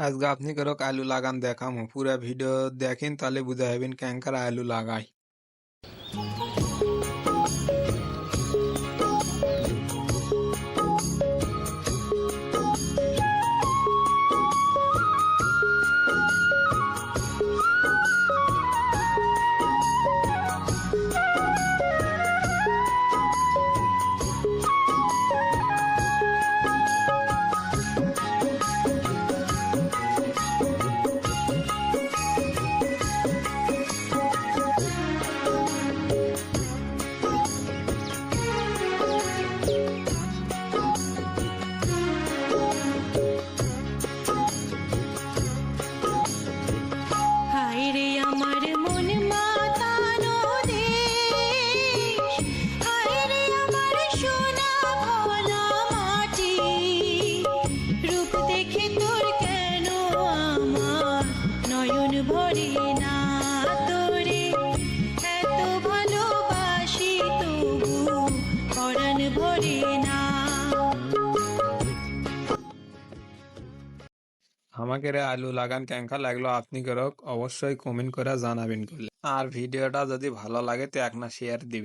আজকে আপনি করক আলু লাগান দেখামো পুরা ভিডিও দেখেন তাহলে বুঝা হবেন ক্যাঙ্কার আলু লাগাই তোর কেন আমার নয়ন না তোরে। এত ভালোবাসি তবু না। আমাকে রে আলু লাগান ক্যাঙ্কা লাগল, আপনি করক, অবশ্যই কমেন্ট করে জানাবেন করলে। আর ভিডিওটা যদি ভালো লাগে তো এক না শেয়ার দিবেন।